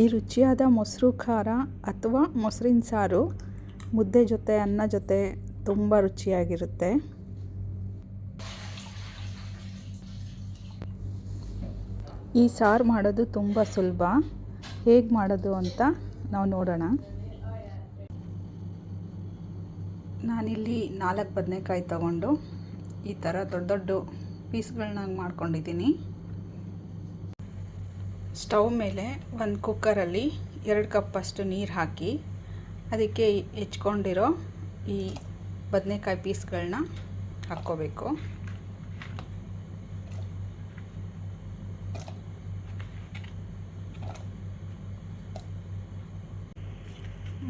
ಈ ರುಚಿಯಾದ ಮೊಸರು ಖಾರ ಅಥವಾ ಮೊಸರಿನ ಸಾರು ಮುದ್ದೆ ಜೊತೆ, ಅನ್ನ ಜೊತೆ ತುಂಬ ರುಚಿಯಾಗಿರುತ್ತೆ. ಈ ಸಾರು ಮಾಡೋದು ತುಂಬ ಸುಲಭ. ಹೇಗೆ ಮಾಡೋದು ಅಂತ ನಾವು ನೋಡೋಣ. ನಾನಿಲ್ಲಿ ನಾಲ್ಕು ಬದನೆಕಾಯಿ ತಗೊಂಡು ಈ ಥರ ದೊಡ್ಡ ದೊಡ್ಡ ಪೀಸ್ಗಳನ್ನ ಮಾಡ್ಕೊಂಡಿದ್ದೀನಿ. ಸ್ಟವ್ ಮೇಲೆ ಒಂದು ಕುಕ್ಕರಲ್ಲಿ ಎರಡು ಕಪ್ಪಷ್ಟು ನೀರು ಹಾಕಿ ಅದಕ್ಕೆ ಹೆಚ್ಕೊಂಡಿರೋ ಈ ಬದನೆಕಾಯಿ ಪೀಸ್ಗಳನ್ನ ಹಾಕ್ಕೋಬೇಕು.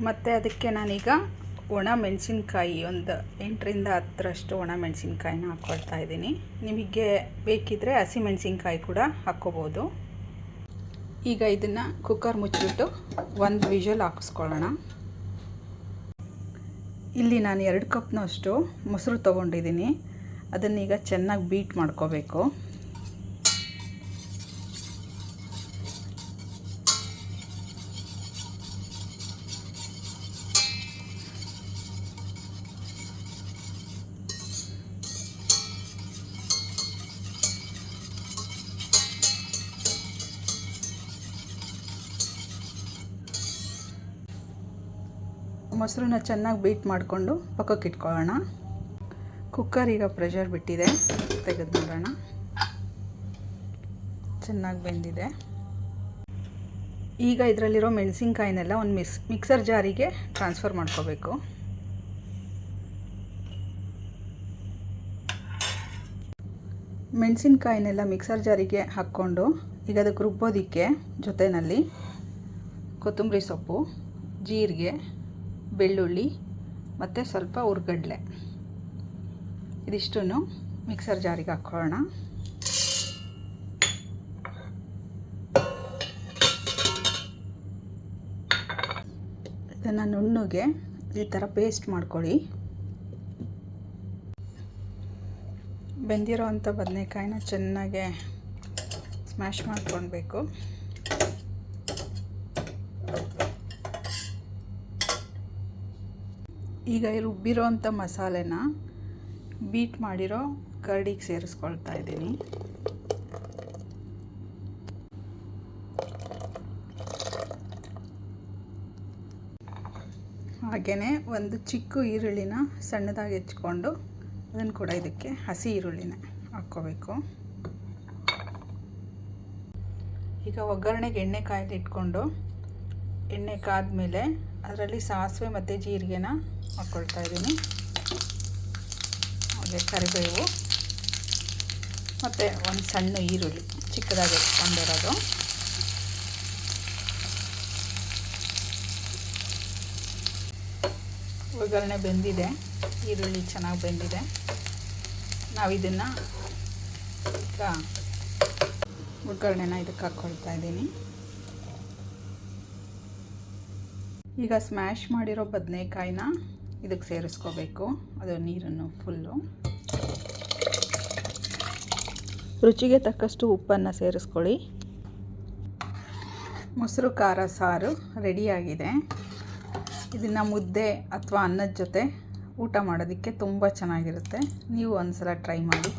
ಮತ್ತು ಅದಕ್ಕೆ ನಾನೀಗ ಒಣ ಮೆಣಸಿನ್ಕಾಯಿ, ಒಂದು ಎಂಟರಿಂದ ಹತ್ತರಷ್ಟು ಒಣ ಮೆಣಸಿನ್ಕಾಯಿನ ಹಾಕ್ಕೊಳ್ತಾ ಇದ್ದೀನಿ. ನಿಮಗೆ ಬೇಕಿದ್ದರೆ ಹಸಿ ಮೆಣಸಿನ್ಕಾಯಿ ಕೂಡ ಹಾಕ್ಕೋಬೋದು. ಈಗ ಇದನ್ನು ಕುಕ್ಕರ್ ಮುಚ್ಚಿಬಿಟ್ಟು ಒಂದು ವಿಷಲ್ ಹಾಕಿಸ್ಕೊಳ್ಳೋಣ. ಇಲ್ಲಿ ನಾನು ಎರಡು ಕಪ್ನಷ್ಟು ಮೊಸರು ತೊಗೊಂಡಿದ್ದೀನಿ. ಅದನ್ನೀಗ ಚೆನ್ನಾಗಿ ಬೀಟ್ ಮಾಡ್ಕೋಬೇಕು. ಮೊಸರನ್ನ ಚೆನ್ನಾಗಿ ಬೀಟ್ ಮಾಡಿಕೊಂಡು ಪಕ್ಕಕ್ಕೆ ಇಟ್ಕೊಳ್ಳೋಣ. ಕುಕ್ಕರ್ ಈಗ ಪ್ರೆಷರ್ ಬಿಟ್ಟಿದೆ. ತೆಗೆದು ನೋಡೋಣ. ಚೆನ್ನಾಗಿ ಬೆಂದಿದೆ. ಈಗ ಇದರಲ್ಲಿರೋ ಮೆಣಸಿನ್ಕಾಯಿನೆಲ್ಲ ಒಂದು ಮಿಕ್ಸ್ ಮಿಕ್ಸರ್ ಜಾರಿಗೆ ಟ್ರಾನ್ಸ್ಫರ್ ಮಾಡ್ಕೋಬೇಕು. ಮೆಣಸಿನ್ಕಾಯಿನೆಲ್ಲ ಮಿಕ್ಸರ್ ಜಾರಿಗೆ ಹಾಕ್ಕೊಂಡು ಈಗ ಅದಕ್ಕೆ ರುಬ್ಬೋದಕ್ಕೆ ಜೊತೆಯಲ್ಲಿ ಕೊತ್ತಂಬರಿ ಸೊಪ್ಪು, ಜೀರಿಗೆ ಬೆಳ್ಳುಳ್ಳಿ, ಮತ್ತು ಸ್ವಲ್ಪ ಹುರ್ಗಡ್ಲೆ ಇದಿಷ್ಟು ಮಿಕ್ಸರ್ ಜಾರಿಗೆ ಹಾಕ್ಕೊಳ್ಳೋಣ. ಇದನ್ನು ನುಣ್ಣಗೆ ಈ ಥರ ಪೇಸ್ಟ್ ಮಾಡ್ಕೊಳ್ಳಿ. ಬೆಂದಿರೋ ಅಂಥ ಬದನೆಕಾಯಿನ ಚೆನ್ನಾಗೆ ಸ್ಮ್ಯಾಶ್ ಮಾಡ್ಕೊಳ್ಬೇಕು. ಈಗ ರುಬ್ಬಿರೋ ಅಂಥ ಮಸಾಲೆನ ಬೀಟ್ ಮಾಡಿರೋ ಕರ್ಡಿಗೆ ಸೇರಿಸ್ಕೊಳ್ತಾ ಇದ್ದೀನಿ. ಹಾಗೆಯೇ ಒಂದು ಚಿಕ್ಕ ಈರುಳ್ಳಿನ ಸಣ್ಣದಾಗಿ ಹೆಚ್ಕೊಂಡು ಅದನ್ನು ಕೂಡ ಇದಕ್ಕೆ ಹಸಿ ಈರುಳ್ಳಿನ ಹಾಕ್ಕೋಬೇಕು. ಈಗ ಒಗ್ಗರಣೆಗೆ ಎಣ್ಣೆ ಕಾಯ್ದು ಇಟ್ಕೊಂಡು ಎಣ್ಣೆ ಕಾದ್ಮೇಲೆ ಅದರಲ್ಲಿ ಸಾಸಿವೆ ಮತ್ತು ಜೀರಿಗೆನ ಹಾಕ್ಕೊಳ್ತಾ ಇದ್ದೀನಿ. ಹಾಗೆ ಕರಿಬೇವು ಮತ್ತು ಒಂದು ಸಣ್ಣ ಈರುಳ್ಳಿ, ಚಿಕ್ಕದಾಗಿ ಎತ್ಕೊಂಡಿರೋದು ಒಗ್ಗರಣೆ ಬೆಂದಿದೆ, ಈರುಳ್ಳಿ ಚೆನ್ನಾಗಿ ಬೆಂದಿದೆ. ನಾವು ಇದನ್ನು ಈಗ ಒಗ್ಗರಣೆನ ಇದಕ್ಕೆ ಹಾಕ್ಕೊಳ್ತಾ ಇದ್ದೀನಿ. ಈಗ ಸ್ಮ್ಯಾಶ್ ಮಾಡಿರೋ ಬದನೆಕಾಯಿನ ಇದಕ್ಕೆ ಸೇರಿಸ್ಕೋಬೇಕು. ಅದು ನೀರನ್ನು ಫುಲ್ಲು ರುಚಿಗೆ ತಕ್ಕಷ್ಟು ಉಪ್ಪನ್ನು ಸೇರಿಸ್ಕೊಳ್ಳಿ. ಮೊಸರು, ಖಾರ, ಸಾರು ರೆಡಿಯಾಗಿದೆ ಇದನ್ನು ಮುದ್ದೆ ಅಥವಾ ಅನ್ನದ ಜೊತೆ ಊಟ ಮಾಡೋದಕ್ಕೆ ತುಂಬ ಚೆನ್ನಾಗಿರುತ್ತೆ. ನೀವು ಒಂದು ಸಲ ಟ್ರೈ ಮಾಡಿ.